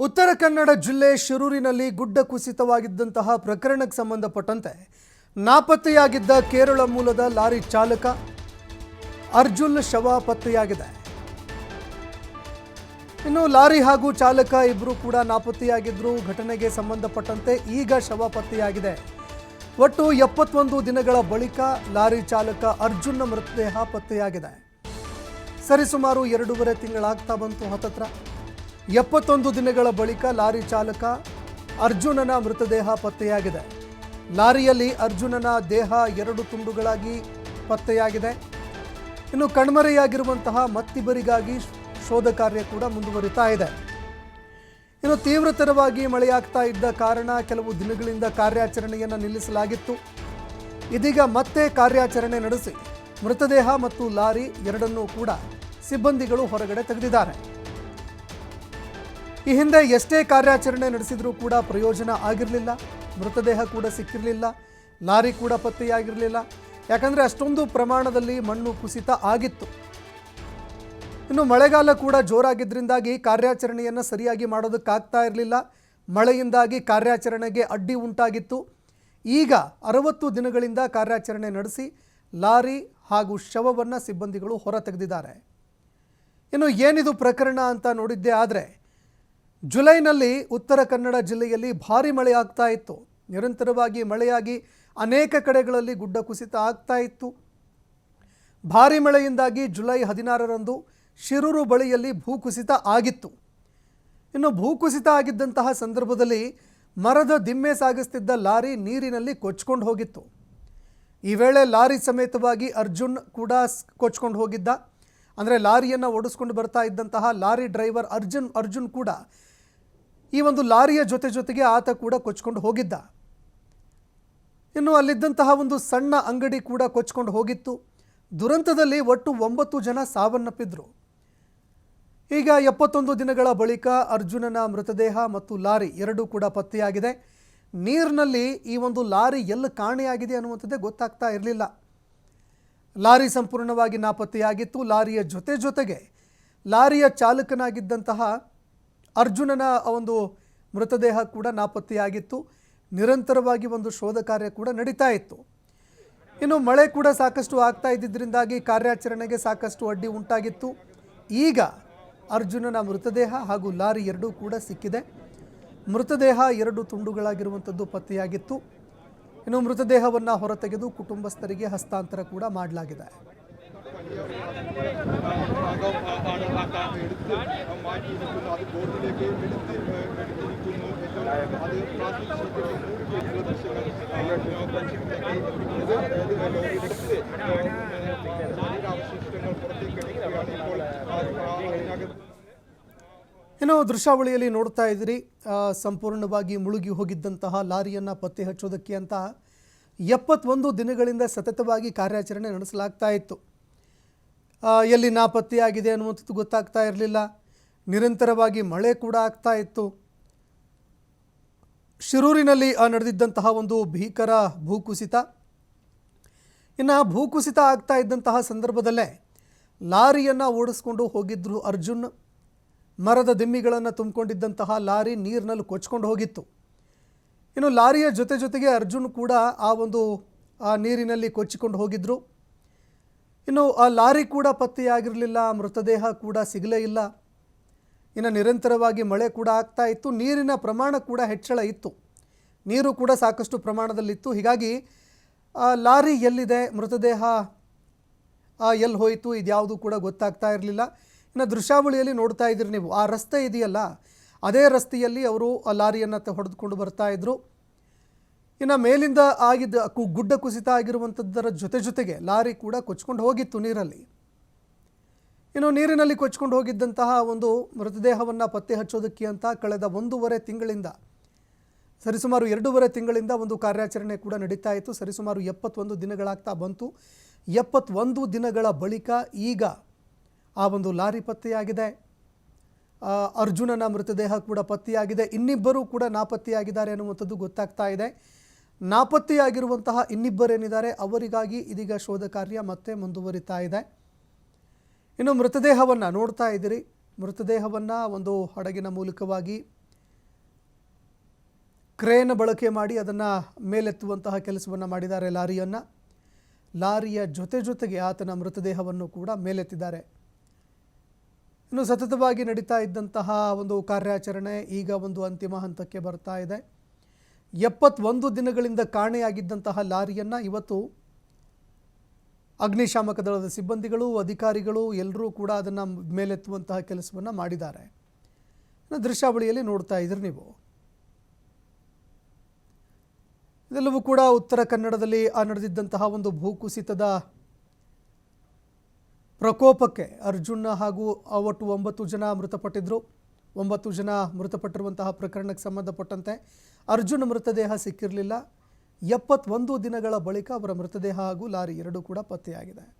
ಉತ್ತರ ಕನ್ನಡ ಜಿಲ್ಲೆ ಶಿರೂರಿನಲ್ಲಿ ಗುಡ್ಡ ಕುಸಿತವಾಗಿದ್ದಂತಹ ಪ್ರಕರಣಕ್ಕೆ ಸಂಬಂಧಪಟ್ಟಂತೆ ನಾಪತ್ತೆಯಾಗಿದ್ದ ಕೇರಳ ಮೂಲದ ಲಾರಿ ಚಾಲಕ ಅರ್ಜುನ್ ಶವ ಪತ್ತೆಯಾಗಿದೆ. ಇನ್ನು ಲಾರಿ ಹಾಗೂ ಚಾಲಕ ಇಬ್ಬರು ಕೂಡ ನಾಪತ್ತೆಯಾಗಿದ್ದರು ಘಟನೆಗೆ ಸಂಬಂಧಪಟ್ಟಂತೆ ಈಗ ಶವ ಪತ್ತೆಯಾಗಿದೆ. ಒಟ್ಟು ಎಪ್ಪತ್ತೊಂದು ದಿನಗಳ ಬಳಿಕ ಲಾರಿ ಚಾಲಕ ಅರ್ಜುನ್ನ ಮೃತದೇಹ ಪತ್ತೆಯಾಗಿದೆ. ಸರಿಸುಮಾರು ಎರಡೂವರೆ ತಿಂಗಳಾಗ್ತಾ ಬಂತು ಹತ್ತತ್ರ ಎಪ್ಪತ್ತೊಂದು ದಿನಗಳ ಬಳಿಕ ಲಾರಿ ಚಾಲಕ ಅರ್ಜುನನ ಮೃತದೇಹ ಪತ್ತೆಯಾಗಿದೆ. ಲಾರಿಯಲ್ಲಿ ಅರ್ಜುನನ ದೇಹ ಎರಡು ತುಂಡುಗಳಾಗಿ ಪತ್ತೆಯಾಗಿದೆ. ಇನ್ನು ಕಣ್ಮರೆಯಾಗಿರುವಂತಹ ಮತ್ತಿಬ್ಬರಿಗಾಗಿ ಶೋಧ ಕಾರ್ಯ ಕೂಡ ಮುಂದುವರಿತಾ ಇದೆ. ಇನ್ನು ತೀವ್ರತರವಾಗಿ ಮಳೆಯಾಗ್ತಾ ಇದ್ದ ಕಾರಣ ಕೆಲವು ದಿನಗಳಿಂದ ಕಾರ್ಯಾಚರಣೆಯನ್ನು ನಿಲ್ಲಿಸಲಾಗಿತ್ತು. ಇದೀಗ ಮತ್ತೆ ಕಾರ್ಯಾಚರಣೆ ನಡೆಸಿ ಮೃತದೇಹ ಮತ್ತು ಲಾರಿ ಎರಡನ್ನೂ ಕೂಡ ಸಿಬ್ಬಂದಿಗಳು ಹೊರಗಡೆ ತೆಗೆದಿದ್ದಾರೆ. ಈ ಹಿಂದೆ ಎಷ್ಟೇ ಕಾರ್ಯಾಚರಣೆ ನಡೆಸಿದರೂ ಕೂಡ ಪ್ರಯೋಜನ ಆಗಿರಲಿಲ್ಲ, ಮೃತದೇಹ ಕೂಡ ಸಿಕ್ಕಿರಲಿಲ್ಲ, ಲಾರಿ ಕೂಡ ಪತ್ತೆಯಾಗಿರಲಿಲ್ಲ. ಯಾಕಂದರೆ ಅಷ್ಟೊಂದು ಪ್ರಮಾಣದಲ್ಲಿ ಮಣ್ಣು ಕುಸಿತ ಆಗಿತ್ತು. ಇನ್ನು ಮಳೆಗಾಲ ಕೂಡ ಜೋರಾಗಿದ್ದರಿಂದಾಗಿ ಕಾರ್ಯಾಚರಣೆಯನ್ನು ಸರಿಯಾಗಿ ಮಾಡೋದಕ್ಕಾಗ್ತಾ ಇರಲಿಲ್ಲ. ಮಳೆಯಿಂದಾಗಿ ಕಾರ್ಯಾಚರಣೆಗೆ ಅಡ್ಡಿ ಉಂಟಾಗಿತ್ತು. ಈಗ ಅರವತ್ತು ದಿನಗಳಿಂದ ಕಾರ್ಯಾಚರಣೆ ನಡೆಸಿ ಲಾರಿ ಹಾಗೂ ಶವವನ್ನು ಸಿಬ್ಬಂದಿಗಳು ಹೊರ ತೆಗೆದಿದ್ದಾರೆ ಇನ್ನು ಏನಿದು ಪ್ರಕರಣ ಅಂತ ನೋಡಿದ್ದೇ ಆದರೆ ಜುಲೈನಲ್ಲಿ ಉತ್ತರ ಕನ್ನಡ ಜಿಲ್ಲೆಯಲ್ಲಿ ಭಾರಿ ಮಳೆ ಆಗ್ತಾ ಇತ್ತು. ನಿರಂತರವಾಗಿ ಮಳೆಯಾಗಿ ಅನೇಕ ಕಡೆಗಳಲ್ಲಿ ಗುಡ್ಡ ಕುಸಿತ ಆಗ್ತಾ ಇತ್ತು. ಭಾರಿ ಮಳೆಯಿಂದಾಗಿ ಜುಲೈ ಹದಿನಾರರಂದು ಶಿರೂರು ಬಳಿಯಲ್ಲಿ ಭೂಕುಸಿತ ಆಗಿತ್ತು. ಇನ್ನು ಭೂಕುಸಿತ ಆಗಿದ್ದಂತಹ ಸಂದರ್ಭದಲ್ಲಿ ಮರದ ದಿಮ್ಮೆ ಸಾಗಿಸ್ತಿದ್ದ ಲಾರಿ ನೀರಿನಲ್ಲಿ ಕೊಚ್ಕೊಂಡು ಹೋಗಿತ್ತು. ಈ ವೇಳೆ ಲಾರಿ ಸಮೇತವಾಗಿ ಅರ್ಜುನ್ ಕೂಡ ಕೊಚ್ಕೊಂಡು ಹೋಗಿದ್ದ. ಅಂದರೆ ಲಾರಿಯನ್ನು ಓಡಿಸ್ಕೊಂಡು ಬರ್ತಾ ಇದ್ದಂತಹ ಲಾರಿ ಡ್ರೈವರ್ ಅರ್ಜುನ್ ಅರ್ಜುನ್ ಕೂಡ ಈ ಒಂದು ಲಾರಿಯ ಜೊತೆ ಜೊತೆಗೆ ಆತ ಕೂಡ ಕೊಚ್ಕೊಂಡು ಹೋಗಿದ್ದ. ಇನ್ನು ಅಲ್ಲಿದ್ದಂತಹ ಒಂದು ಸಣ್ಣ ಅಂಗಡಿ ಕೂಡ ಕೊಚ್ಕೊಂಡು ಹೋಗಿತ್ತು. ದುರಂತದಲ್ಲಿ ಒಟ್ಟು ಒಂಬತ್ತು ಜನ ಸಾವನ್ನಪ್ಪಿದ್ರು. ಈಗ ಎಪ್ಪತ್ತೊಂದು ದಿನಗಳ ಬಳಿಕ ಅರ್ಜುನನ ಮೃತದೇಹ ಮತ್ತು ಲಾರಿ ಎರಡೂ ಕೂಡ ಪತ್ತೆಯಾಗಿದೆ. ನೀರಿನಲ್ಲಿ ಈ ಒಂದು ಲಾರಿ ಎಲ್ಲಿ ಕಾಣೆಯಾಗಿದೆ ಅನ್ನುವಂಥದ್ದೇ ಗೊತ್ತಾಗ್ತಾ ಇರಲಿಲ್ಲ. ಲಾರಿ ಸಂಪೂರ್ಣವಾಗಿ ನಾಪತ್ತೆಯಾಗಿತ್ತು. ಲಾರಿಯ ಜೊತೆ ಜೊತೆಗೆ ಲಾರಿಯ ಚಾಲಕನಾಗಿದ್ದಂತಹ ಅರ್ಜುನನ ಒಂದು ಮೃತದೇಹ ಕೂಡ ನಾಪತ್ತೆಯಾಗಿತ್ತು. ನಿರಂತರವಾಗಿ ಒಂದು ಶೋಧ ಕಾರ್ಯ ಕೂಡ ನಡೀತಾ ಇತ್ತು. ಇನ್ನು ಮಳೆ ಕೂಡ ಸಾಕಷ್ಟು ಆಗ್ತಾ ಇದ್ದಿದ್ದರಿಂದಾಗಿ ಕಾರ್ಯಾಚರಣೆಗೆ ಸಾಕಷ್ಟು ಅಡ್ಡಿ ಉಂಟಾಗಿತ್ತು. ಈಗ ಅರ್ಜುನನ ಮೃತದೇಹ ಹಾಗೂ ಲಾರಿ ಎರಡೂ ಕೂಡ ಸಿಕ್ಕಿದೆ. ಮೃತದೇಹ ಎರಡು ತುಂಡುಗಳಾಗಿರುವಂಥದ್ದು ಪತ್ತೆಯಾಗಿತ್ತು. ಇನ್ನು ಮೃತದೇಹವನ್ನು ಹೊರತೆಗೆದು ಕುಟುಂಬಸ್ಥರಿಗೆ ಹಸ್ತಾಂತರ ಕೂಡ ಮಾಡಲಾಗಿದೆ. എടുത്ത് മാറ്റി ഇരിക്കുന്നു അത് ബോട്ടിലേക്ക് എടുത്ത് എടുത്തിരിക്കുന്നു അത് പ്ലാസ്റ്റിക് ഷീറ്റിൽ ദൃശ്യങ്ങൾ പരിശീലിക്കുന്നത് എടുത്ത് ശരീരാവശിഷ്ടങ്ങൾ പുറത്തേക്ക് എടുക്കുകയാണ് ഇപ്പോൾ അതിനകത്ത് ಇನ್ನು ದೃಶ್ಯಾವಳಿಯಲ್ಲಿ ನೋಡ್ತಾ ಇದ್ದೀರಿ ಆ, ಸಂಪೂರ್ಣವಾಗಿ ಮುಳುಗಿ ಹೋಗಿದ್ದಂತಹ ಲಾರಿಯನ್ನು ಪತ್ತೆ ಹಚ್ಚೋದಕ್ಕೆ ಅಂತ ಎಪ್ಪತ್ತೊಂದು ದಿನಗಳಿಂದ ಸತತವಾಗಿ ಕಾರ್ಯಾಚರಣೆ ನಡೆಸಲಾಗ್ತಾ ಇತ್ತು ಆ, ಎಲ್ಲಿ ನಾಪತ್ತೆಯಾಗಿದೆ ಅನ್ನುವಂಥದ್ದು ಗೊತ್ತಾಗ್ತಾ ಇರಲಿಲ್ಲ. ನಿರಂತರವಾಗಿ ಮಳೆ ಕೂಡ ಆಗ್ತಾ ಇತ್ತು. ಶಿರೂರಿನಲ್ಲಿ ನಡೆದಿದ್ದಂತಹ ಒಂದು ಭೀಕರ ಭೂಕುಸಿತ. ಇನ್ನು ಭೂಕುಸಿತ ಆಗ್ತಾ ಇದ್ದಂತಹ ಸಂದರ್ಭದಲ್ಲೇ ಲಾರಿಯನ್ನು ಓಡಿಸ್ಕೊಂಡು ಹೋಗಿದ್ದರು ಅರ್ಜುನ್. ಮರದ ದಿಮ್ಮಿಗಳನ್ನು ತುಂಬಿಕೊಂಡಿದ್ದಂತಹ ಲಾರಿ ನೀರಿನಲ್ಲಿ ಕೊಚ್ಕೊಂಡು ಹೋಗಿತ್ತು. ಇನ್ನು ಲಾರಿಯ ಜೊತೆ ಜೊತೆಗೆ ಅರ್ಜುನ್ ಕೂಡ ಆ ಒಂದು, ಆ ನೀರಿನಲ್ಲಿ ಕೊಚ್ಚಿಕೊಂಡು ಹೋಗಿದ್ರು. ಇನ್ನು ಆ ಲಾರಿ ಕೂಡ ಪತ್ತೆಯಾಗಿರಲಿಲ್ಲ, ಮೃತದೇಹ ಕೂಡ ಸಿಗಲೇ ಇಲ್ಲ. ಇನ್ನು ನಿರಂತರವಾಗಿ ಮಳೆ ಕೂಡ ಆಗ್ತಾ ಇತ್ತು, ನೀರಿನ ಪ್ರಮಾಣ ಕೂಡ ಹೆಚ್ಚಳ ಇತ್ತು. ನೀರು ಕೂಡ ಸಾಕಷ್ಟು ಪ್ರಮಾಣದಲ್ಲಿತ್ತು. ಹೀಗಾಗಿ ಲಾರಿ ಎಲ್ಲಿದೆ, ಮೃತದೇಹ ಎಲ್ಲಿ ಹೋಯಿತು, ಇದ್ಯಾವುದು ಕೂಡ ಗೊತ್ತಾಗ್ತಾ ಇರಲಿಲ್ಲ. ಇನ್ನು ದೃಶ್ಯಾವಳಿಯಲ್ಲಿ ನೋಡ್ತಾ ಇದ್ದೀರಿ ನೀವು. ಆ ರಸ್ತೆ ಇದೆಯಲ್ಲ, ಅದೇ ರಸ್ತೆಯಲ್ಲಿ ಅವರು ಆ ಲಾರಿಯನ್ನು ಹೊಡೆದುಕೊಂಡು ಬರ್ತಾ ಇದ್ರು. ಇನ್ನು ಮೇಲಿಂದ ಆಗಿದ್ದ ಕು- ಗುಡ್ಡ ಕುಸಿತ ಆಗಿರುವಂಥದ್ದರ ಜೊತೆ ಜೊತೆಗೆ ಲಾರಿ ಕೂಡ ಕೊಚ್ಕೊಂಡು ಹೋಗಿತ್ತು ನೀರಲ್ಲಿ. ಇನ್ನು ನೀರಿನಲ್ಲಿ ಕೊಚ್ಕೊಂಡು ಹೋಗಿದ್ದಂತಹ ಒಂದು ಮೃತದೇಹವನ್ನು ಪತ್ತೆ ಹಚ್ಚೋದಕ್ಕೆ ಅಂತ ಕಳೆದ ಒಂದೂವರೆ ತಿಂಗಳಿಂದ, ಸರಿಸುಮಾರು ಎರಡೂವರೆ ತಿಂಗಳಿಂದ ಒಂದು ಕಾರ್ಯಾಚರಣೆ ಕೂಡ ನಡೀತಾ ಇತ್ತು. ಸರಿಸುಮಾರು ಎಪ್ಪತ್ತೊಂದು ದಿನಗಳಾಗ್ತಾ ಬಂತು. ಎಪ್ಪತ್ತೊಂದು ದಿನಗಳ ಬಳಿಕ ಈಗ ಆ ಒಂದು ಲಾರಿ ಪತ್ತೆಯಾಗಿದೆ. ಅರ್ಜುನನ ಮೃತದೇಹ ಕೂಡ ಪತ್ತೆಯಾಗಿದೆ. ಇನ್ನಿಬ್ಬರು ಕೂಡ ನಾಪತ್ತೆಯಾಗಿದ್ದಾರೆ ಅನ್ನುವಂಥದ್ದು ಗೊತ್ತಾಗ್ತಾ ಇದೆ. ನಾಪತ್ತೆಯಾಗಿರುವಂತಹ ಇನ್ನಿಬ್ಬರೇನಿದ್ದಾರೆ ಅವರಿಗಾಗಿ ಇದೀಗ ಶೋಧ ಕಾರ್ಯ ಮತ್ತೆ ಮುಂದುವರಿತಾ ಇದೆ. ಇನ್ನು ಮೃತದೇಹವನ್ನು ನೋಡ್ತಾ ಇದ್ದೀರಿ. ಮೃತದೇಹವನ್ನು ಒಂದು ಹಡಗಿನ ಮೂಲಕವಾಗಿ ಕ್ರೇನ್ ಬಳಕೆ ಮಾಡಿ ಅದನ್ನು ಮೇಲೆತ್ತುವಂತಹ ಕೆಲಸವನ್ನು ಮಾಡಿದ್ದಾರೆ ಲಾರಿಯನ್ನು. ಲಾರಿಯ ಜೊತೆ ಜೊತೆಗೆ ಆತನ ಮೃತದೇಹವನ್ನು ಕೂಡ ಮೇಲೆತ್ತಿದ್ದಾರೆ. ಇನ್ನು ಸತತವಾಗಿ ನಡೀತಾ ಇದ್ದಂತಹ ಒಂದು ಕಾರ್ಯಾಚರಣೆ ಈಗ ಒಂದು ಅಂತಿಮ ಹಂತಕ್ಕೆ ಬರ್ತಾ ಇದೆ. ಎಪ್ಪತ್ತೊಂದು ದಿನಗಳಿಂದ ಕಾಣೆಯಾಗಿದ್ದಂತಹ ಲಾರಿಯನ್ನು ಇವತ್ತು ಅಗ್ನಿಶಾಮಕ ದಳದ ಸಿಬ್ಬಂದಿಗಳು, ಅಧಿಕಾರಿಗಳು ಎಲ್ಲರೂ ಕೂಡ ಅದನ್ನು ಮೇಲೆತ್ತುವಂತಹ ಕೆಲಸವನ್ನು ಮಾಡಿದ್ದಾರೆ. ದೃಶ್ಯಾವಳಿಯಲ್ಲಿ ನೋಡ್ತಾ ಇದ್ರಿ ನೀವು. ಇದೆಲ್ಲವೂ ಕೂಡ ಉತ್ತರ ಕನ್ನಡದಲ್ಲಿ ಆ ನಡೆದಿದ್ದಂತಹ ಒಂದು ಭೂಕುಸಿತದ ಪ್ರಕೋಪಕ್ಕೆ ಅರ್ಜುನ ಹಾಗೂ ಒಟ್ಟು ಒಂಬತ್ತು ಜನ ಮೃತಪಟ್ಟಿದ್ದರು ಒಂಬತ್ತು ಜನ ಮೃತಪಟ್ಟಿರುವಂತಹ ಪ್ರಕರಣಕ್ಕೆ ಸಂಬಂಧಪಟ್ಟಂತೆ ಅರ್ಜುನ್ ಮೃತದೇಹ ಸಿಕ್ಕಿರಲಿಲ್ಲ. ಎಪ್ಪತ್ತೊಂದು ದಿನಗಳ ಬಳಿಕ ಅವರ ಮೃತದೇಹ ಹಾಗೂ ಲಾರಿ ಎರಡೂ ಕೂಡ ಪತ್ತೆಯಾಗಿದೆ.